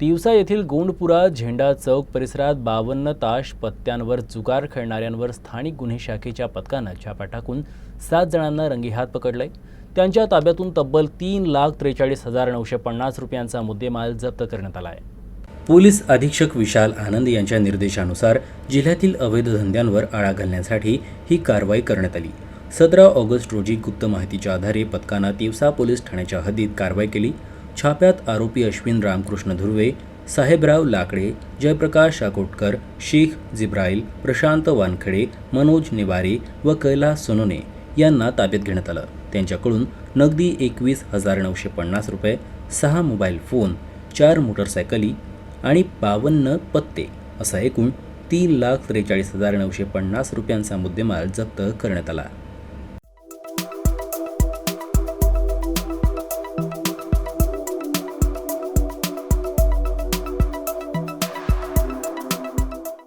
तिवसा येथील गोंडपुरा झेंडा चौक परिसरात बावन्न ताश पत्त्यांवर जुगार खेळणाऱ्यांवर स्थानिक गुन्हे शाखेच्या पथकानं छापा टाकून सात जणांना रंगेहात पकडलंय त्यांच्या ताब्यातून तब्बल तीन लाख त्रेचाळीस हजार नऊशे पन्नास रुपयांचा मुद्देमाल जप्त करण्यात आला आहे पोलीस अधीक्षक विशाल आनंद यांच्या निर्देशानुसार जिल्ह्यातील अवैध धंद्यांवर आळा घालण्यासाठी ही कारवाई करण्यात आली. सतरा ऑगस्ट रोजी गुप्त माहितीच्या आधारे पथकानं तिवसा पोलीस ठाण्याच्या हद्दीत कारवाई केली. छाप्यात आरोपी अश्विन रामकृष्ण धुर्वे साहेबराव लाकडे जयप्रकाश अकोटकर शेख जिब्राईल प्रशांत वानखडे मनोज निवारे व कैलास सोनोने यांना ताब्यात घेण्यात आलं. त्यांच्याकडून नगदी एकवीस हजार नऊशे पन्नास रुपये सहा मोबाईल फोन चार मोटरसायकली आणि बावन्न पत्ते असा एकूण तीन लाख त्रेचाळीस हजार नऊशे पन्नास रुपयांचा मुद्देमाल जप्त करण्यात आला.